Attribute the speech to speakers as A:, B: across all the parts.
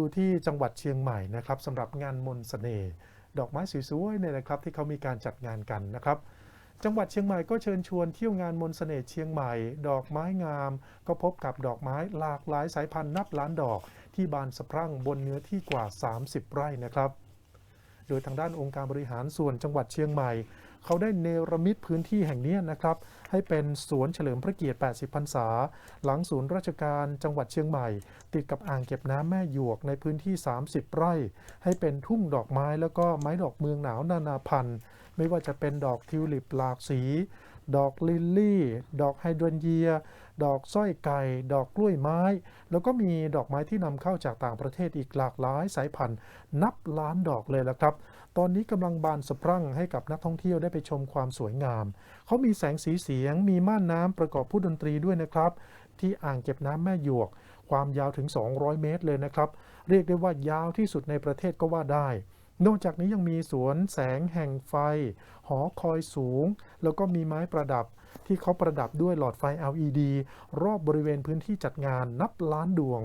A: ดูที่จังหวัดเชียงใหม่นะครับสำหรับงานมนต์เสน่ห์ดอกไม้สวยๆเนี่ยนะครับที่เขามีการจัดงานกันนะครับ จังหวัดเชียงใหม่ก็เชิญชวนเที่ยวงานมนต์เสน่ห์เชียงใหม่ ดอกไม้งาม ก็พบกับดอกไม้หลากหลายสายพันธุ์นับล้านดอก ที่บานสะพรั่งบนเนื้อที่กว่า 30 ไร่นะครับ โดยทางด้านองค์การบริหารส่วนจังหวัดเชียงใหม่ เขาได้เนรมิตพื้นที่แห่งนี้นะครับ ให้เป็นสวนเฉลิมพระเกียรติ 80 พรรษา หลังศูนย์ราชการจังหวัดเชียงใหม่ ติดกับอ่างเก็บน้ำแม่หยวกในพื้นที่ 30 ไร่ ให้เป็นทุ่งดอกไม้แล้วก็ไม้ดอกเมืองหนาวนานาพันธุ์ ไม่ว่าจะเป็นดอกทิวลิปหลากสี ดอกลิลลี่ ดอกไฮดรนเยีย ดอกสร้อยไก่ ดอกกล้วยไม้ แล้วก็มีดอกไม้ที่นำเข้าจากต่างประเทศอีกหลากหลายสายพันธุ์ นับล้านดอกเลยละครับ ตอนนี้กำลังบานสะพรั่งให้กับนักท่องเที่ยวได้ไปชมความสวยงาม เขามีแสงสีเสียง มีม่านน้ำประกอบผู้ดนตรีด้วยนะครับ ที่อ่างเก็บน้ำแม่หยวก ความยาวถึง 200 เมตรเลยนะครับ เรียกได้ว่ายาวที่สุดในประเทศก็ว่าได้ นอกจากนี้ยังมีสวนแสงแห่งไฟ หอคอยสูง แล้วก็มีไม้ประดับ ที่เขาประดับด้วยหลอดไฟ LED รอบบริเวณพื้นที่จัดงานนับล้านดวง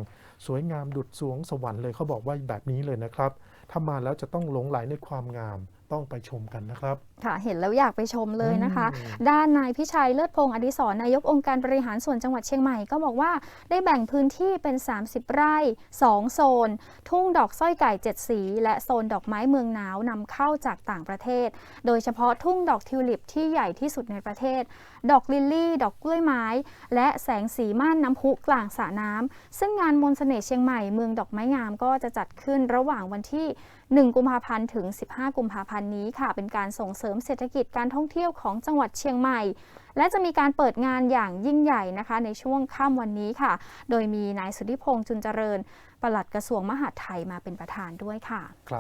A: สวยงามดุดสวงสวรรค์เลยเขาบอกว่าแบบนี้เลยนะครับ ถ้ามาแล้วจะต้องหลงไหลในความงาม ต้องไปชมกันนะครับ
B: ค่ะเห็นแล้วอยากไปชมเลยนะคะ
A: อืม
B: ด้านนายพิชัยเลิศพงศ์อดิศรนายกองค์การบริหารส่วนจังหวัดเชียงใหม่ก็บอกว่าได้แบ่งพื้นที่เป็น 30 ไร่ 2 โซน ทุ่งดอกสร้อยไก่7สี และโซนดอกไม้เมืองหนาวนำเข้าจากต่างประเทศ โดยเฉพาะทุ่งดอกทิวลิปที่ใหญ่ที่สุดในประเทศ ดอกลิลลี่ ดอกกล้วยไม้ และแสงสีม่านน้ำพุกลางสระน้ำซึ่งงานมนต์เสน่ห์เชียงใหม่เมืองดอกไม้งามก็จะจัดขึ้นระหว่างวันที่ 1 กุมภาพันธ์ถึง 15 กุมภาพันธ์นี้ค่ะ เป็นการส่งเสริมเศรษฐกิจการท่องเที่ยวของจังหวัดเชียงใหม่ และจะมีการเปิดงานอย่างยิ่งใหญ่นะคะ ในช่วงค่ำวันนี้ค่ะ โดยมีนายสุธิพงษ์จุนเจริญปลัดกระทรวงมหาดไทยมาเป็นประธานด้วยค่ะ
A: ครับ